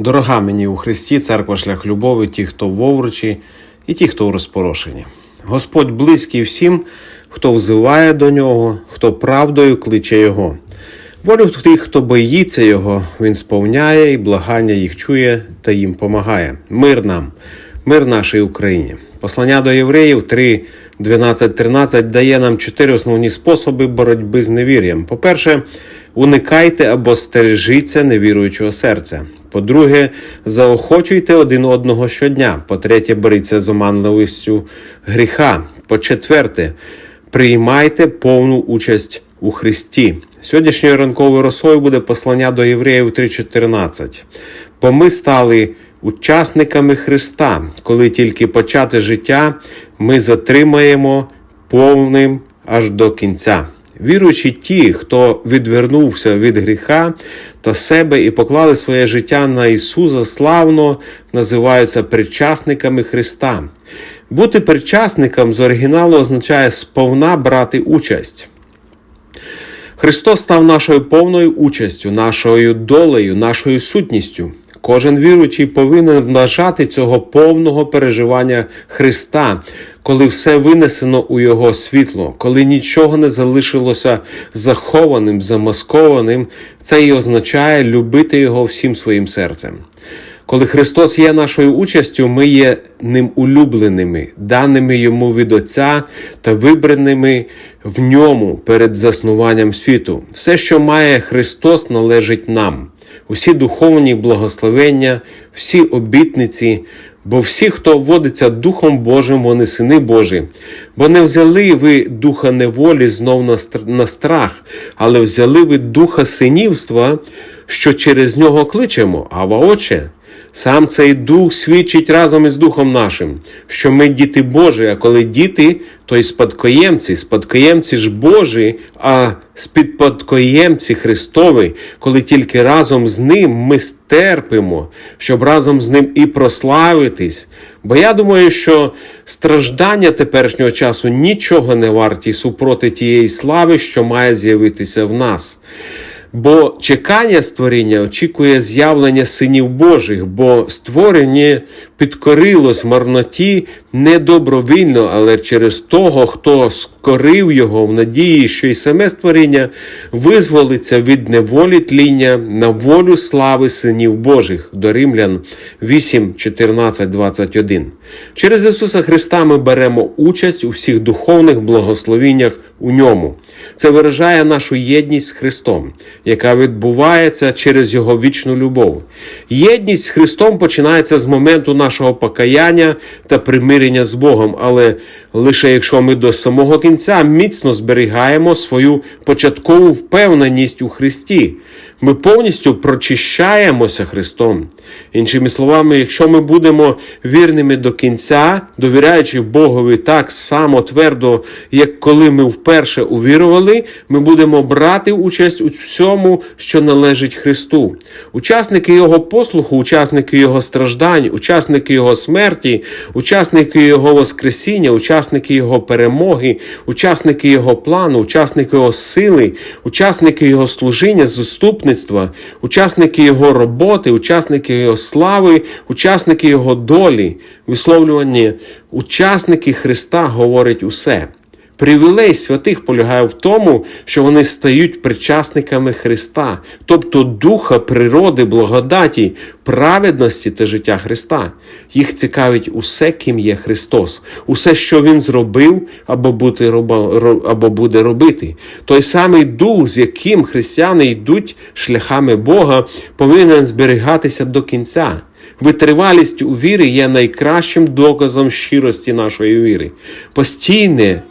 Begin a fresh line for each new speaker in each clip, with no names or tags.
Дорога мені у Христі, церква шлях любові, ті, хто в овручі, і ті, хто у розпорошенні. Господь близький всім, хто взиває до нього, хто правдою кличе Його. Волю тих, хто боїться Його, Він сповняє і благання їх чує та їм помагає. Мир нам, мир нашій Україні. Послання до євреїв 3, 12, 13 дає нам чотири основні способи боротьби з невір'ям. По-перше, уникайте або стережіться невіруючого серця. По-друге, заохочуйте один одного щодня. По-третє, боріться з оманливістю гріха. По-четверте, приймайте повну участь у Христі. Сьогоднішньою ранковою росою буде послання до євреїв 3.14. Бо ми стали учасниками Христа, коли тільки почати життя, ми затримаємо повним аж до кінця. Віруючи ті, хто відвернувся від гріха та себе і поклали своє життя на Ісуса, славно називаються причасниками Христа. Бути причасником з оригіналу означає сповна брати участь. Христос став нашою повною участю, нашою долею, нашою сутністю. Кожен віруючий повинен вважати цього повного переживання Христа, коли все винесено у Його світло, коли нічого не залишилося захованим, замаскованим, це і означає любити Його всім своїм серцем. Коли Христос є нашою участю, ми є ним улюбленими, даними йому від Отця та вибраними в ньому перед заснуванням світу. Все, що має Христос, належить нам. Усі духовні благословення, всі обітниці, бо всі, хто вводиться Духом Божим, вони сини Божі. Бо не взяли ви духа неволі знов на страх, але взяли ви духа синівства, що через нього кличемо, Ава Отче. Сам цей дух свідчить разом із Духом нашим, що ми діти Божі, а коли діти, то й спадкоємці, спадкоємці ж Божі, а спідпадкоємці Христові, коли тільки разом з ним ми стерпимо, щоб разом з ним і прославитись. Бо я думаю, що страждання теперішнього часу нічого не варті супроти тієї слави, що має з'явитися в нас. Бо чекання створіння очікує з'явлення синів Божих, бо створення підкорилось марноті не добровільно, але через того, хто скорив його в надії, що й саме створіння визволиться від неволі тління на волю слави синів Божих до Римлян 8, 14, 21. Через Ісуса Христа ми беремо участь у всіх духовних благословіннях у ньому. Це виражає нашу єдність з Христом, яка відбувається через Його вічну любов. Єдність з Христом починається з моменту нашого покаяння та примирення з Богом, але лише якщо ми до самого кінця міцно зберігаємо свою початкову впевненість у Христі. Ми повністю прочищаємося Христом. Іншими словами, якщо ми будемо вірними до кінця, довіряючи Богові так само твердо, як коли ми вперше увірували, ми будемо брати участь у всьому, що належить Христу. Учасники Його послуху, учасники Його страждань, учасники Його смерті, учасники Його Воскресіння, учасники Його перемоги, учасники Його плану, учасники Його сили, учасники Його служіння, заступництва, учасники Його роботи, учасники Його слави, учасники Його долі, висловлювання учасники Христа говорить усе. Привілей святих полягає в тому, що вони стають причасниками Христа, тобто духа, природи, благодаті, праведності та життя Христа. Їх цікавить усе, ким є Христос, усе, що Він зробив або буде, або буде робити. Той самий дух, з яким християни йдуть шляхами Бога, повинен зберігатися до кінця. Витривалість у вірі є найкращим доказом щирості нашої віри. Постійне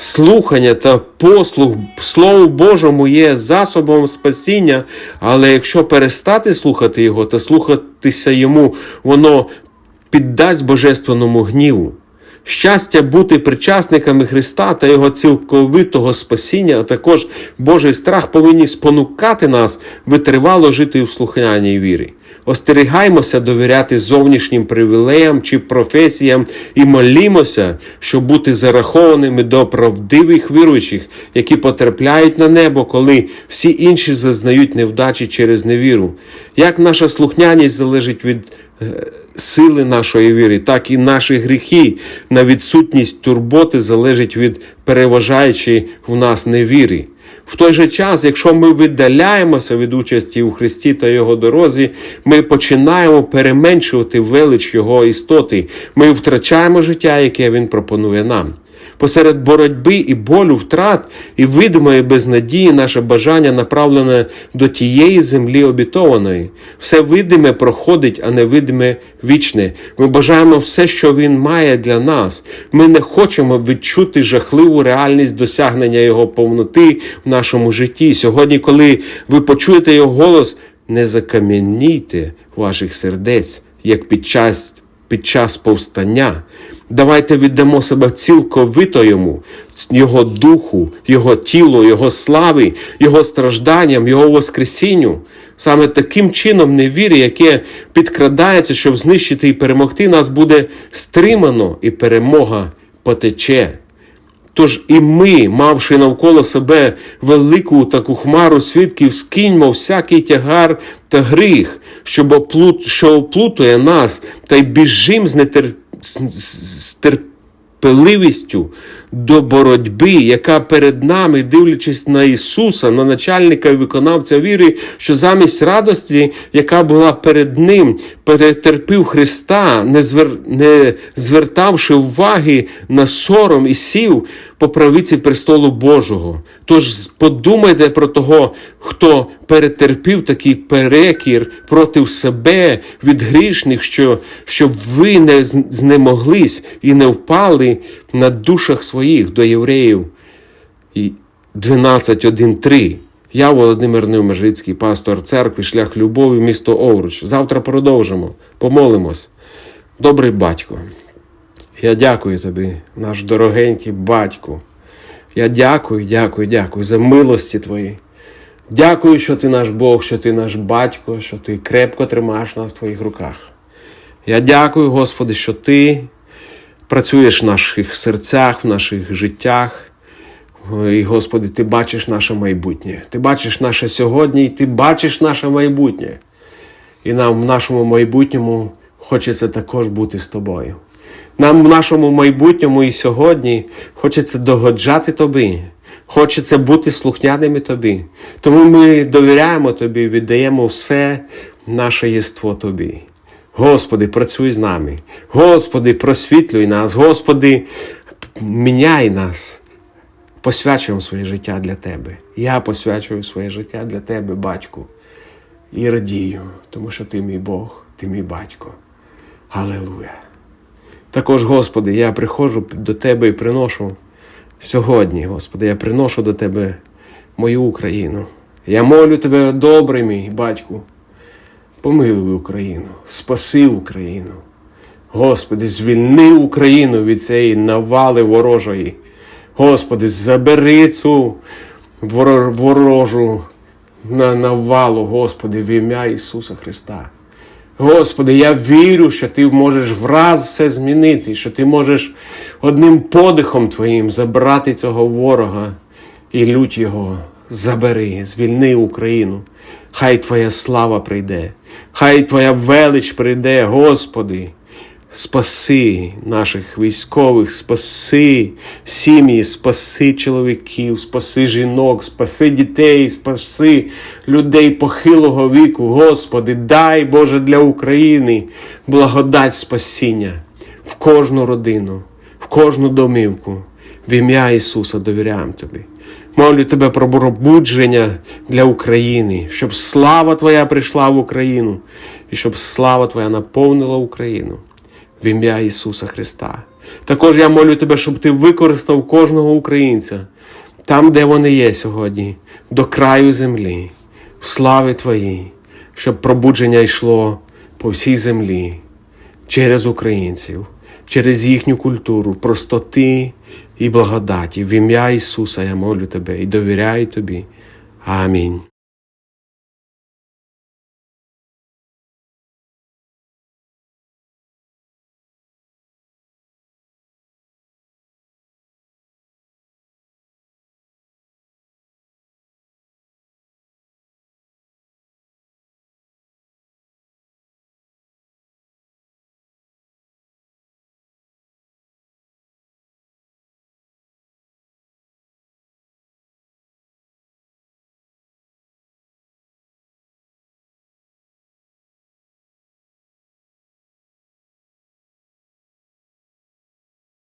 слухання та послуг Слову Божому є засобом спасіння, але якщо перестати слухати Його та слухатися Йому, воно піддасть божественному гніву. Щастя бути причасниками Христа та Його цілковитого спасіння, а також Божий страх повинні спонукати нас витривало жити в слухняній вірі. Остерігаймося довіряти зовнішнім привілеям чи професіям і молімося, щоб бути зарахованими до правдивих віруючих, які потрапляють на небо, коли всі інші зазнають невдачі через невіру. Як наша слухняність залежить від сили нашої віри, так і наші гріхи на відсутність турботи залежить від переважаючої в нас невіри. В той же час, якщо ми віддаляємося від участі у Христі та Його дорозі, ми починаємо переменшувати велич Його істоти. Ми втрачаємо життя, яке Він пропонує нам. Посеред боротьби і болю, втрат і видимої безнадії наше бажання направлене до тієї землі обітованої. Все видиме проходить, а невидиме вічне. Ми бажаємо все, що Він має для нас. Ми не хочемо відчути жахливу реальність досягнення Його повноти в нашому житті. Сьогодні, коли ви почуєте Його голос, не закам'янійте ваших сердець, як під час, під час повстання. Давайте віддамо себе цілковито йому, Його духу, Його тілу, Його славі, Його стражданням, Його Воскресінню. Саме таким чином невір'я, яке підкрадається, щоб знищити і перемогти, нас буде стримано, і перемога потече. Тож і ми, мавши навколо себе велику таку хмару свідків, скиньмо всякий тягар та гріх, що оплутує нас, та й біжим з, нетер... з, терпеливістю до боротьби, яка перед нами, дивлячись на Ісуса, на начальника і виконавця віри, що замість радості, яка була перед Ним, перетерпів Христа, не звертавши уваги на сором і сів по правиці престолу Божого. Тож подумайте про того, хто перетерпів такий перекір проти себе від грішних, що, щоб ви не знемоглись і не впали на душах своїх до євреїв. І 12.1.3. Я Володимир Невмержицький, пастор церкви, шлях любові, місто Овруч. Завтра продовжимо, помолимось. Добрий батько. Я дякую тобі, наш дорогенький батько. Я дякую, дякую, дякую за милості твої. Дякую, що ти наш Бог, що ти наш батько, що ти крепко тримаєш нас в твоїх руках. Я дякую, Господи, що ти працюєш в наших серцях, в наших життях. І, Господи, ти бачиш наше майбутнє. Ти бачиш наше сьогодні, і ти бачиш наше майбутнє. І нам в нашому майбутньому хочеться також бути з тобою. Нам в нашому майбутньому і сьогодні хочеться догоджати тобі, хочеться бути слухняними тобі. Тому ми довіряємо тобі, віддаємо все наше єство тобі. Господи, працюй з нами. Господи, просвітлюй нас. Господи, міняй нас. Посвячуємо своє життя для Тебе. Я посвячую своє життя для Тебе, батьку. І радію, тому що ти мій Бог, ти мій батько. Аллилуйя. Також, Господи, я приходжу до Тебе і приношу сьогодні, Господи, я приношу до Тебе мою Україну. Я молю Тебе, добрий мій батьку, помилуй Україну, спаси Україну. Господи, звільни Україну від цієї навали ворожої. Господи, забери цю ворожу на навалу, Господи, в ім'я Ісуса Христа. Господи, я вірю, що Ти можеш враз все змінити, що Ти можеш одним подихом Твоїм забрати цього ворога і лють його. Забери, звільни Україну. Хай Твоя слава прийде, хай Твоя велич прийде, Господи. Спаси наших військових, спаси сім'ї, спаси чоловіків, спаси жінок, спаси дітей, спаси людей похилого віку. Господи, дай Боже для України благодать спасіння в кожну родину, в кожну домівку. В ім'я Ісуса довіряємо Тобі. Молю Тебе про пробудження для України, щоб слава Твоя прийшла в Україну і щоб слава Твоя наповнила Україну в ім'я Ісуса Христа. Також я молю Тебе, щоб Ти використав кожного українця там, де вони є сьогодні, до краю землі, в славі Твоїй, щоб пробудження йшло по всій землі через українців. через їхню культуру, простоти і благодаті. В ім'я Ісуса я молю тебе і довіряю тобі. Амінь.